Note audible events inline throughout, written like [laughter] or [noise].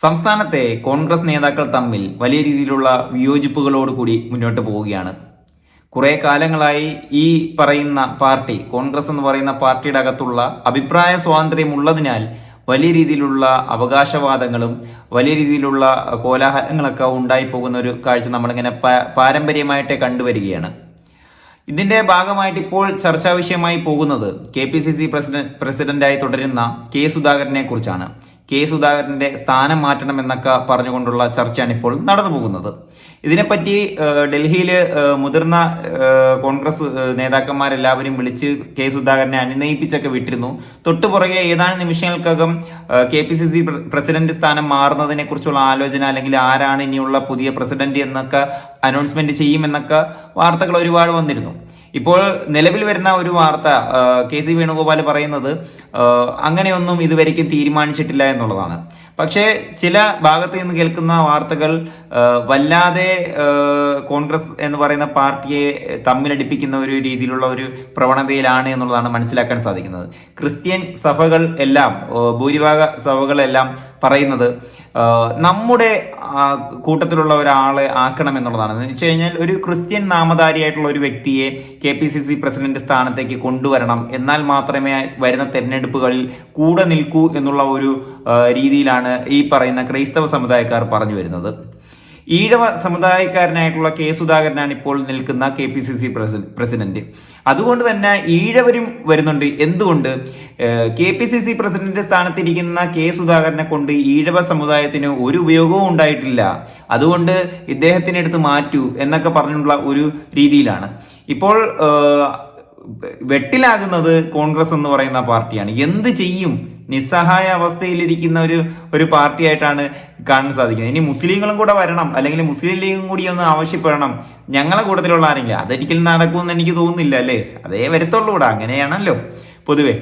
സംസ്ഥാനത്തെ കോൺഗ്രസ് നേതാക്കൾ തമ്മിൽ വലിയ രീതിയിലുള്ള വിയോജിപ്പുകളോടുകൂടി മുന്നോട്ട് പോവുകയാണ്. കുറെ കാലങ്ങളായി ഈ പറയുന്ന പാർട്ടി കോൺഗ്രസ് എന്ന് പറയുന്ന പാർട്ടിയുടെ അകത്തുള്ള അഭിപ്രായ സ്വാതന്ത്ര്യം ഉള്ളതിനാൽ വലിയ രീതിയിലുള്ള അവകാശവാദങ്ങളും വലിയ രീതിയിലുള്ള കോലാഹലങ്ങളൊക്കെ ഉണ്ടായി പോകുന്ന ഒരു കാഴ്ച നമ്മളിങ്ങനെ പാരമ്പര്യമായിട്ട് കണ്ടുവരികയാണ്. ഇതിന്റെ ഭാഗമായിട്ട് ഇപ്പോൾ ചർച്ചാ വിഷയമായി പോകുന്നത് K P C C president പ്രസിഡന്റായി തുടരുന്ന കെ സുധാകരനെ കുറിച്ചാണ്. കെ സുധാകരന്റെ സ്ഥാനം മാറ്റണം എന്നൊക്കെ പറഞ്ഞുകൊണ്ടുള്ള ചർച്ചയാണ് ഇപ്പോൾ നടന്നു പോകുന്നത് ഇതിനെപ്പറ്റി ഡൽഹിയിൽ മുതിർന്ന കോൺഗ്രസ് നേതാക്കന്മാരെല്ലാവരും വിളിച്ച് കെ സുധാകരനെ അനുനയിപ്പിച്ചൊക്കെ വിട്ടിരുന്നു. തൊട്ടുപുറകെ ഏതാനും നിമിഷങ്ങൾക്കകം K P C C president സ്ഥാനം മാറുന്നതിനെ കുറിച്ചുള്ള ആലോചന അല്ലെങ്കിൽ ആരാണ് ഇനിയുള്ള പുതിയ പ്രസിഡന്റ് എന്നൊക്കെ അനൗൺസ്മെന്റ് ചെയ്യുമെന്നൊക്കെ വാർത്തകൾ ഒരുപാട് വന്നിരുന്നു. ഇപ്പോൾ നിലവിൽ വരുന്ന ഒരു വാർത്ത കെ സി വേണുഗോപാൽ പറയുന്നത് അങ്ങനെയൊന്നും ഇതുവരെയ്ക്കും തീരുമാനിച്ചിട്ടില്ല എന്നുള്ളതാണ്. പക്ഷേ ചില ഭാഗത്ത് നിന്ന് കേൾക്കുന്ന വാർത്തകൾ വല്ലാതെ കോൺഗ്രസ് എന്ന് പറയുന്ന പാർട്ടിയെ തമ്മിലടിപ്പിക്കുന്ന ഒരു രീതിയിലുള്ള ഒരു പ്രവണതയിലാണ് എന്നുള്ളതാണ് മനസ്സിലാക്കാൻ സാധിക്കുന്നത്. ക്രിസ്ത്യൻ സഭകൾ എല്ലാം ഭൂരിഭാഗ സഭകളെല്ലാം പറയുന്നത് നമ്മുടെ കൂട്ടത്തിലുള്ള ഒരാളെ ആക്കണം എന്നുള്ളതാണ്. എന്ന് വെച്ച് കഴിഞ്ഞാൽ ഒരു ക്രിസ്ത്യൻ നാമധാരിയായിട്ടുള്ള ഒരു വ്യക്തിയെ K P C C president സ്ഥാനത്തേക്ക് കൊണ്ടുവരണം. എന്നാൽ മാത്രമേ വരുന്ന തെരഞ്ഞെടുപ്പുകളിൽ കൂടെ നിൽക്കൂ എന്നുള്ള ഒരു രീതിയിലാണ് ഈ പറയുന്ന ക്രൈസ്തവ സമുദായക്കാർ പറഞ്ഞു വരുന്നത്. ഈഴവ സമുദായക്കാരനായിട്ടുള്ള കെ സുധാകരനാണ് ഇപ്പോൾ നിൽക്കുന്ന K P C C president. അതുകൊണ്ട് തന്നെ ഈഴവരും വരുന്നുണ്ട്. എന്തുകൊണ്ട്? K P C C president സ്ഥാനത്തിരിക്കുന്ന K സുധാകരനെ കൊണ്ട് ഈഴവ സമുദായത്തിന് ഒരു ഉപയോഗവും ഉണ്ടായിട്ടില്ല. അതുകൊണ്ട് ഇദ്ദേഹത്തിനെ എടുത്ത് മാറ്റൂ എന്നൊക്കെ പറഞ്ഞുള്ള ഒരു രീതിയിലാണ്. ഇപ്പോൾ വെട്ടിലാകുന്നത് കോൺഗ്രസ് എന്ന് പറയുന്ന പാർട്ടിയാണ്. എന്ത് ചെയ്യും? നിസ്സഹായ അവസ്ഥയിലിരിക്കുന്ന ഒരു ഒരു പാർട്ടിയായിട്ടാണ് കാണാൻ സാധിക്കുന്നത്. ഇനി മുസ്ലിങ്ങളും കൂടെ വരണം. അല്ലെങ്കിൽ മുസ്ലിം ലീഗും കൂടി ഒന്ന് ആവശ്യപ്പെടണം. ഞങ്ങളെ കൂട്ടത്തിലുള്ള ആരെങ്കിലും. അതൊരിക്കലും നടക്കുമെന്ന് എനിക്ക് തോന്നുന്നില്ല അല്ലേ? അതേ വരത്തുള്ളൂ കൂടെ അങ്ങനെയാണല്ലോ പൊതുവെ.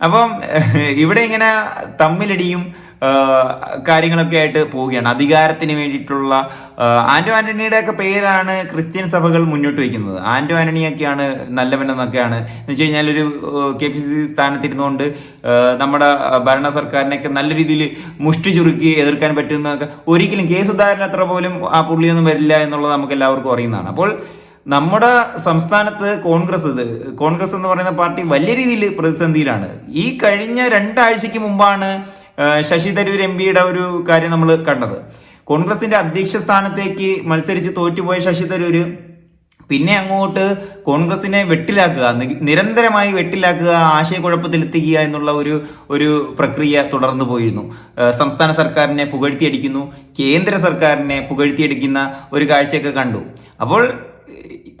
അപ്പം [laughs] ഇവിടെ ഇങ്ങനെ തമ്മിലടിയും കാര്യങ്ങളൊക്കെ ആയിട്ട് പോവുകയാണ്. അധികാരത്തിന് വേണ്ടിയിട്ടുള്ള ആന്റോ ആന്റണിയുടെ ഒക്കെ പേരാണ് ക്രിസ്ത്യൻ സഭകൾ മുന്നോട്ട് വയ്ക്കുന്നത്. ആന്റോ ആന്റണിയൊക്കെയാണ് നല്ലവനെന്നൊക്കെയാണ്. എന്ന് വെച്ച് കഴിഞ്ഞാൽ ഒരു കെ പി സി സി സ്ഥാനത്തിരുന്നുകൊണ്ട് നമ്മുടെ ഭരണ സർക്കാരിനെയൊക്കെ നല്ല രീതിയിൽ മുഷ്ടി ചുരുക്കി എതിർക്കാൻ പറ്റുന്നതൊക്കെ ഒരിക്കലും കെ സുധാകരൻ അത്ര പോലും ആ പുള്ളിയൊന്നും വരില്ല എന്നുള്ളത് നമുക്ക് എല്ലാവർക്കും അറിയുന്നതാണ്. അപ്പോൾ നമ്മുടെ സംസ്ഥാനത്ത് കോൺഗ്രസ് കോൺഗ്രസ് എന്ന് പറയുന്ന പാർട്ടി വലിയ രീതിയിൽ പ്രതിസന്ധിയിലാണ്. ഈ കഴിഞ്ഞ രണ്ടാഴ്ചക്ക് മുമ്പാണ് ശശി തരൂർ എം പിയുടെ ഒരു കാര്യം നമ്മൾ കണ്ടത്. കോൺഗ്രസിന്റെ അധ്യക്ഷ സ്ഥാനത്തേക്ക് മത്സരിച്ച് തോറ്റുപോയ ശശി തരൂര് പിന്നെ അങ്ങോട്ട് കോൺഗ്രസിനെ വെട്ടിലാക്കുക നിരന്തരമായി വെട്ടിലാക്കുക ആശയക്കുഴപ്പത്തിലെത്തിക്കുക എന്നുള്ള ഒരു ഒരു പ്രക്രിയ തുടർന്നു പോയിരുന്നു. സംസ്ഥാന സർക്കാരിനെ പുകഴ്ത്തിയടിക്കുന്നു കേന്ദ്ര സർക്കാരിനെ പുകഴ്ത്തിയടിക്കുന്ന ഒരു കാഴ്ചയൊക്കെ കണ്ടു. അപ്പോൾ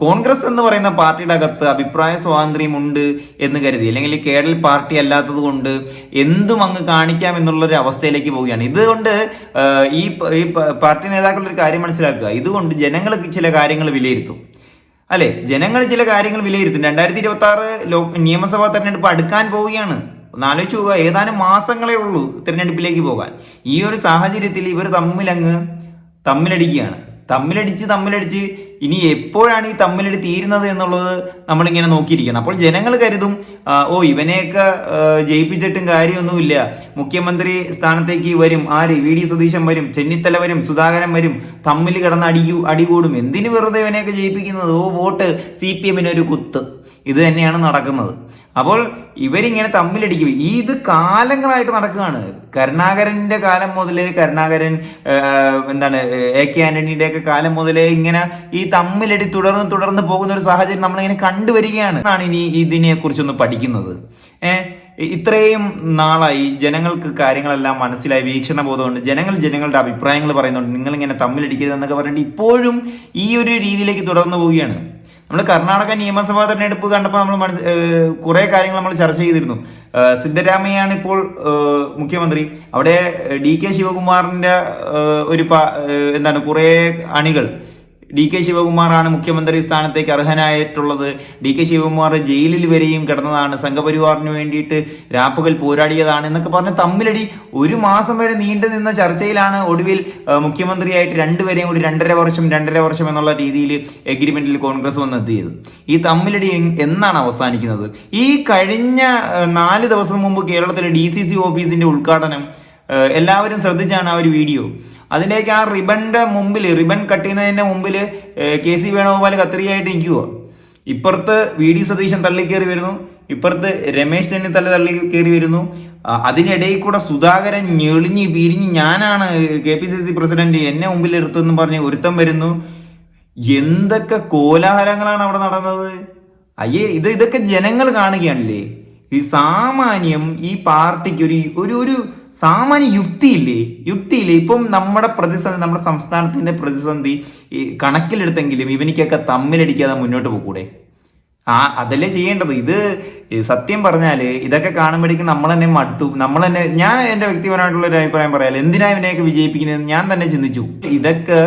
കോൺഗ്രസ് എന്ന് പറയുന്ന പാർട്ടിയുടെ അകത്ത് അഭിപ്രായ സ്വാതന്ത്ര്യമുണ്ട് എന്ന് കരുതി അല്ലെങ്കിൽ കേരള പാർട്ടി അല്ലാത്തത് കൊണ്ട് എന്തും അങ്ങ് കാണിക്കാം എന്നുള്ള ഒരു അവസ്ഥയിലേക്ക് പോവുകയാണ്. ഇതുകൊണ്ട് ഈ ഈ പാർട്ടി നേതാക്കളുടെ ഒരു കാര്യം മനസ്സിലാക്കുക. ഇതുകൊണ്ട് ജനങ്ങൾക്ക് ചില കാര്യങ്ങൾ വിലയിരുത്തും. അല്ലെ? ജനങ്ങൾ ചില കാര്യങ്ങൾ വിലയിരുത്തും. രണ്ടായിരത്തി ഇരുപത്തി ആറ് നിയമസഭാ തെരഞ്ഞെടുപ്പ് അടുക്കാൻ പോവുകയാണ്. ഒന്നാലോചിച്ച് പോവുക ഏതാനും മാസങ്ങളേ ഉള്ളൂ തിരഞ്ഞെടുപ്പിലേക്ക് പോകാൻ. ഈ ഒരു സാഹചര്യത്തിൽ ഇവർ തമ്മിലങ്ങ് തമ്മിലടിക്കുകയാണ്. തമ്മിലടിച്ച് തമ്മിലടിച്ച് ഇനി എപ്പോഴാണ് ഈ തമ്മിലടി തീരുന്നത് എന്നുള്ളത് നമ്മളിങ്ങനെ നോക്കിയിരിക്കണം. അപ്പോൾ ജനങ്ങൾ കരുതും ഓ ഇവനെയൊക്കെ ജയിപ്പിച്ചിട്ടും കാര്യമൊന്നുമില്ല. മുഖ്യമന്ത്രി സ്ഥാനത്തേക്ക് വരും. ആര്? വി. ഡി. സതീശൻ വരും. ചെന്നിത്തല വരും. സുധാകരൻ വരും. തമ്മിൽ കിടന്ന് അടിയൂ അടികൂടും എന്തിനു വെറുതെ ഇവനെയൊക്കെ ജയിപ്പിക്കുന്നത്? ഓ വോട്ട്. സി പി എമ്മിന് ഒരു കുത്ത്. ഇത് തന്നെയാണ് നടക്കുന്നത്. അപ്പോൾ ഇവരിങ്ങനെ തമ്മിലടിക്കും. ഈ ഇത് കാലങ്ങളായിട്ട് നടക്കുകയാണ്. കരുണാകരന്റെ കാലം മുതലേ കരുണാകരൻ എന്താണ് എ കെ ആന്റണിയുടെ ഒക്കെ കാലം മുതലേ ഇങ്ങനെ ഈ തമ്മിലടി തുടർന്ന് തുടർന്ന് പോകുന്ന ഒരു സാഹചര്യം നമ്മളിങ്ങനെ കണ്ടുവരികയാണ്. എന്നാണ് ഇനി ഇതിനെ കുറിച്ചൊന്ന് പഠിക്കുന്നത്. ഏഹ് ഇത്രയും നാളായി ജനങ്ങൾക്ക് കാര്യങ്ങളെല്ലാം മനസ്സിലായി. വീക്ഷണ ബോധമുണ്ട്. ജനങ്ങൾ ജനങ്ങളുടെ അഭിപ്രായങ്ങൾ പറയുന്നുണ്ട്. നിങ്ങളിങ്ങനെ തമ്മിലടിക്കരുത് എന്നൊക്കെ പറഞ്ഞിട്ട് ഇപ്പോഴും ഈ ഒരു രീതിയിലേക്ക് തുടർന്നു പോവുകയാണ്. നമ്മൾ കർണാടക നിയമസഭാ തെരഞ്ഞെടുപ്പ് കണ്ടപ്പോൾ നമ്മൾ മനസ്സ് കുറെ കാര്യങ്ങൾ നമ്മൾ ചർച്ച ചെയ്തിരുന്നു. സിദ്ധരാമയ്യാണ് ഇപ്പോൾ മുഖ്യമന്ത്രി. അവിടെ ഡി കെ ശിവകുമാറിന്റെ ഒരു എന്താണ് കുറെ അണികൾ ഡി കെ ശിവകുമാറാണ് മുഖ്യമന്ത്രി സ്ഥാനത്തേക്ക് അർഹനായിട്ടുള്ളത്. ഡി കെ ശിവകുമാർ ജയിലിൽ വരെയും കിടന്നതാണ്. സംഘപരിവാറിന് വേണ്ടിയിട്ട് രാപ്പകൽ പോരാടിയതാണ് എന്നൊക്കെ പറഞ്ഞ് തമ്മിലടി ഒരു മാസം വരെ നീണ്ടു നിന്ന ചർച്ചയിലാണ് ഒടുവിൽ മുഖ്യമന്ത്രിയായിട്ട് രണ്ടുപേരെയും കൂടി രണ്ടര വർഷം രണ്ടര വർഷം എന്നുള്ള രീതിയിൽ എഗ്രിമെന്റിൽ കോൺഗ്രസ് വന്നെത്തിയത്. ഈ തമ്മിലടി എന്നാണ് അവസാനിക്കുന്നത്? ഈ കഴിഞ്ഞ നാല് ദിവസം മുമ്പ് കേരളത്തിലെ ഡി സി സി ഓഫീസിന്റെ ഉദ്ഘാടനം എല്ലാവരും ശ്രദ്ധിച്ചാണ് ആ ഒരു വീഡിയോ. അതിലേക്ക് ആ റിബണിന്റെ മുമ്പിൽ റിബൺ കട്ട് ചെയ്യുന്നതിന്റെ മുമ്പിൽ കെ സി വേണുഗോപാൽ കത്രിയായിട്ട് നിൽക്കുക ഇപ്പുറത്ത് വി ഡി സതീശൻ തള്ളിക്കേറി വരുന്നു. ഇപ്പുറത്ത് രമേശ് ചെന്നിത്തല തള്ളി കയറി വരുന്നു. അതിനിടയിൽ കൂടെ സുധാകരൻ ഞെളിഞ്ഞ് പിരിഞ്ഞ് ഞാനാണ് K P C C president എന്നെ മുമ്പിൽ എടുത്തെന്ന് പറഞ്ഞ് ഒരുത്തം വരുന്നു. എന്തൊക്കെ കോലാഹലങ്ങളാണ് അവിടെ നടന്നത്? അയ്യേ ഇത് ഇതൊക്കെ ജനങ്ങൾ കാണുകയാണല്ലേ? ഈ സാമാന്യം ഈ പാർട്ടിക്ക് ഒരു ഒരു ഒരു സാമാന്യ യുക്തിയില്ലേ? യുക്തിയില്ലേ? ഇപ്പം നമ്മുടെ പ്രതിസന്ധി നമ്മുടെ സംസ്ഥാനത്തിന്റെ പ്രതിസന്ധി കണക്കിലെടുത്തെങ്കിലും ഇവനിക്കൊക്കെ തമ്മിലടിക്കാതെ മുന്നോട്ട് പോകൂടെ? ആ അതല്ലേ ചെയ്യേണ്ടത്? ഇത് സത്യം പറഞ്ഞാൽ ഇതൊക്കെ കാണുമ്പോഴേക്കും നമ്മൾ തന്നെ മടുത്തു. നമ്മൾ തന്നെ ഞാൻ എന്റെ വ്യക്തിപരമായിട്ടുള്ള ഒരു അഭിപ്രായം പറയാം എന്തിനാ ഇവനെയൊക്കെ വിജയിപ്പിക്കുന്നത്? ഞാൻ തന്നെ ചിന്തിച്ചു. ഇതൊക്കെ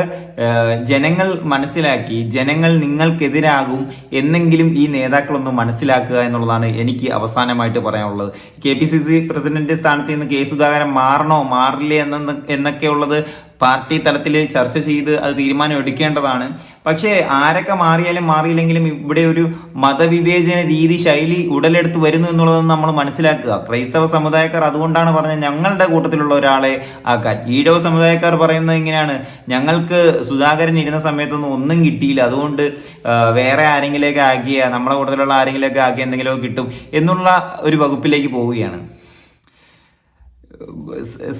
ജനങ്ങൾ മനസ്സിലാക്കി ജനങ്ങൾ നിങ്ങൾക്കെതിരാകും എന്നെങ്കിലും ഈ നേതാക്കളൊന്ന് മനസ്സിലാക്കുക എന്നുള്ളതാണ് എനിക്ക് അവസാനമായിട്ട് പറയാനുള്ളത്. K P C C president സ്ഥാനത്ത് നിന്ന് കെ സുധാകരൻ മാറണോ? മാറില്ലേ എന്ന എന്നൊക്കെയുള്ളത് പാർട്ടി തലത്തിൽ ചർച്ച ചെയ്ത് അത് തീരുമാനം എടുക്കേണ്ടതാണ്. പക്ഷേ ആരൊക്കെ മാറിയാലും മാറിയില്ലെങ്കിലും ഇവിടെ ഒരു മതവിവേചന രീതി ശൈലി ഉടലെടുത്ത് വരുന്നു എന്നുള്ളത് നമ്മൾ മനസ്സിലാക്കുക. ക്രൈസ്തവ സമുദായക്കാർ അതുകൊണ്ടാണ് പറഞ്ഞത് ഞങ്ങളുടെ കൂട്ടത്തിലുള്ള ഒരാളെ ആക്കാൻ. ഈഴവ സമുദായക്കാർ പറയുന്നത് ഇങ്ങനെയാണ്. ഞങ്ങൾക്ക് സുധാകരൻ ഇരുന്ന സമയത്തൊന്നും ഒന്നും കിട്ടിയില്ല. അതുകൊണ്ട് വേറെ ആരെങ്കിലേക്ക് ആക്കിയ നമ്മളെ കൂട്ടത്തിലുള്ള ആരെങ്കിലേക്ക് ആക്കിയ എന്തെങ്കിലുമൊക്കെ കിട്ടും എന്നുള്ള ഒരു വകുപ്പിലേക്ക് പോവുകയാണ്.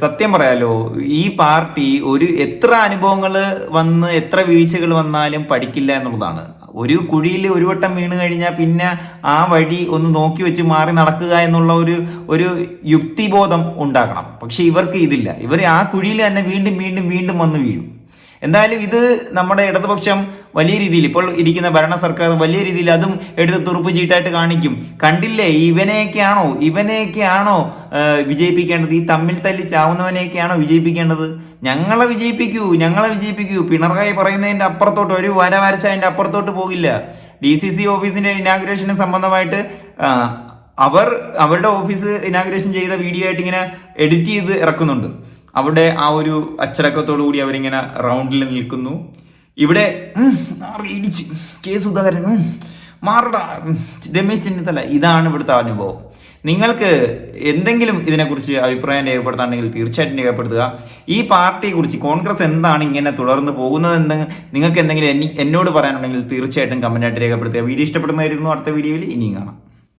സത്യം പറയാലോ ഈ പാർട്ടി ഒരു എത്ര അനുഭവങ്ങൾ വന്ന് എത്ര വീഴ്ചകൾ വന്നാലും പഠിക്കില്ല എന്നുള്ളതാണ്. ഒരു കുഴിയിൽ ഒരു വട്ടം വീണ് കഴിഞ്ഞാൽ പിന്നെ ആ വഴി ഒന്ന് നോക്കി വെച്ച് മാറി നടക്കുക എന്നുള്ള ഒരു ഒരു യുക്തിബോധം ഉണ്ടാക്കണം പക്ഷെ ഇവർക്ക് ഇതില്ല. ഇവർ ആ കുഴിയിൽ തന്നെ വീണ്ടും വീണ്ടും വീണ്ടും വന്ന് വീഴും. എന്തായാലും ഇത് നമ്മുടെ ഇടതുപക്ഷം വലിയ രീതിയിൽ ഇപ്പോൾ ഇരിക്കുന്ന ഭരണ സർക്കാർ വലിയ രീതിയിൽ അതും എടുത്ത് തുറുപ്പ് ചീട്ടായിട്ട് കാണിക്കും. കണ്ടില്ലേ ഇവനെയൊക്കെയാണോ ഇവനെയൊക്കെയാണോ വിജയിപ്പിക്കേണ്ടത്? ഈ തമ്മിൽ തല്ലി ചാവുന്നവനെയൊക്കെയാണോ വിജയിപ്പിക്കേണ്ടത്? ഞങ്ങളെ വിജയിപ്പിക്കൂ ഞങ്ങളെ വിജയിപ്പിക്കൂ. പിണറായി പറയുന്നതിന്റെ അപ്പുറത്തോട്ട് ഒരു വര വരച്ച അതിന്റെ അപ്പുറത്തോട്ട് പോകില്ല. ഡി സി സി ഓഫീസിന്റെ ഇനാഗുറേഷന് സംബന്ധമായിട്ട് അവർ അവരുടെ ഓഫീസ് ഇനാഗുറേഷൻ ചെയ്ത വീഡിയോ ആയിട്ട് ഇങ്ങനെ എഡിറ്റ് ചെയ്ത് ഇറക്കുന്നുണ്ട്. അവിടെ ആ ഒരു അച്ചടക്കത്തോടു കൂടി അവരിങ്ങനെ റൗണ്ടിൽ നിൽക്കുന്നു. ഇവിടെ ഇടിച്ച് കെ സുധാകരൻ മാറടാ രമേശ് ചെന്നിത്തല ഇതാണ് ഇവിടുത്തെ അനുഭവം. നിങ്ങൾക്ക് എന്തെങ്കിലും ഇതിനെക്കുറിച്ച് അഭിപ്രായം രേഖപ്പെടുത്താണെങ്കിൽ തീർച്ചയായിട്ടും രേഖപ്പെടുത്തുക. ഈ പാർട്ടിയെ കുറിച്ച് കോൺഗ്രസ് എന്താണ് ഇങ്ങനെ തുടർന്ന് പോകുന്നതെന്ന് നിങ്ങൾക്ക് എന്തെങ്കിലും എന്നോട് പറയാനുണ്ടെങ്കിൽ തീർച്ചയായിട്ടും കമന്റായിട്ട് രേഖപ്പെടുത്തുക. വീഡിയോ ഇഷ്ടപ്പെടുന്നതായിരുന്നു അടുത്ത വീഡിയോയിൽ ഇനിയും കാണാം.